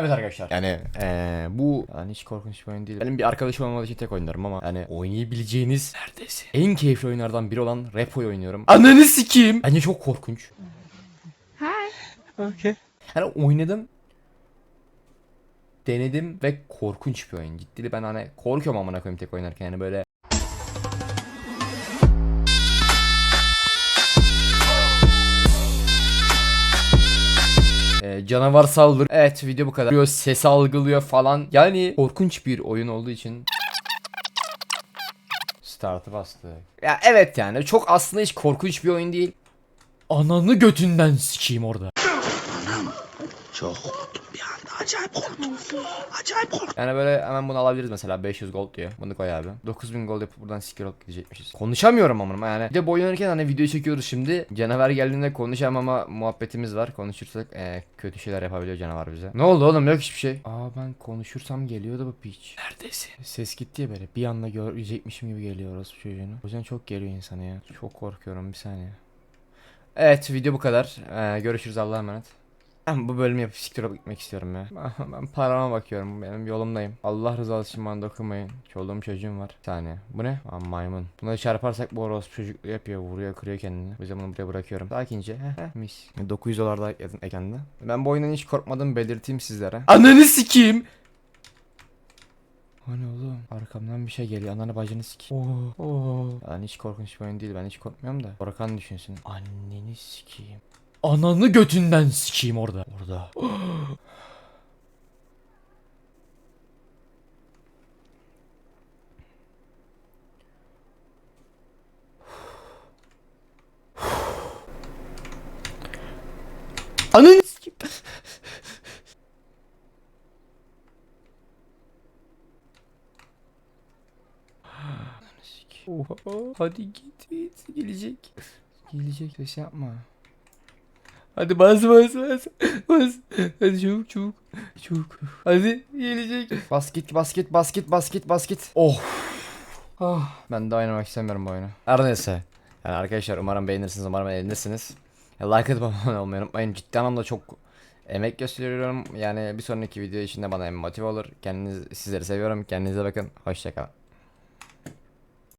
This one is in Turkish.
Evet arkadaşlar. Yani eee bu yani hiç korkunç bir oyun değil. Benim bir arkadaşım olmadığı için tek oynarım ama yani oynayabileceğiniz neredeyse en keyifli oyunlardan biri olan Repo'yu oynuyorum. Ananı sikeyim. Bence çok korkunç. Okay. Hani oynadım. Denedim ve korkunç bir oyun. Ciddi ben hani korkuyorum amına koyayım tek oynarken yani böyle canavar saldır. Evet video bu kadar. Ses algılıyor falan. Yani korkunç bir oyun olduğu için Start'ı bastı. Ya evet yani çok aslında hiç korkunç bir oyun değil. Ananı götünden sikeyim orada. Çok korktum bir anda. Acayip korktum. Acayip korktum. Yani böyle hemen bunu alabiliriz mesela 500 gold diyor. Bunu koy abi. 9000 gold yapıp buradan sikir olup gidecekmişiz. Konuşamıyorum ama yani. Bir de bu oynarken hani video çekiyoruz şimdi. Canavar geldiğinde konuşamama muhabbetimiz var. Konuşursak eee, kötü şeyler yapabiliyor canavar bize. Ne oldu oğlum yok hiçbir şey. Aa ben konuşursam geliyordu bu piç. Neredesin? Ses gitti ya böyle. Bir anda görecekmişim gibi geliyor orası çocuğunu. O yüzden çok geliyor insana ya. Çok korkuyorum bir saniye. Evet video bu kadar. Eee, görüşürüz Allah'a emanet. Ben bu bölümü yapıp siktir olup gitmek istiyorum ya. Ben parama bakıyorum. Benim yolumdayım. Allah rızası için bana dokunmayın. Çoluğum çocuğum var. Bir saniye. Bu ne? Aa, maymun. Bunları çarparsak bu orospu çocukluğu yapıyor. Vuruyor kırıyor kendini. O bunu buraya bırakıyorum. Sakince. Heh, mis. 900 dolar daha ekledim eklendi. Ben bu oyundan hiç korkmadım belirteyim sizlere. Ananı sikeyim. Ne oğlum? Arkamdan bir şey geliyor. Ananı bacını sikeyim. Oo. Oo. Yani hiç korkunç bir oyun değil. Ben hiç korkmuyorum da. Korkan düşünsün. Anneni sikeyim. Ananı götünden sikeyim orada. Orada. Ananı sikeyim. Oha. Hadi git git. Gelecek. Gelecek. Ses yapma. Hadi bas bas bas. Bas. Hadi çabuk çabuk. Çabuk. Hadi gelecek. Basket basket basket basket basket. Oh. Ah. Ben de oynamak istemiyorum bu oyunu. Her neyse. Yani arkadaşlar umarım beğenirsiniz. Umarım eğlenirsiniz. Like atıp abone olmayı unutmayın. Ciddi anlamda çok emek gösteriyorum. Yani bir sonraki video için de bana motive olur. Kendiniz sizleri seviyorum. Kendinize bakın. Hoşçakalın.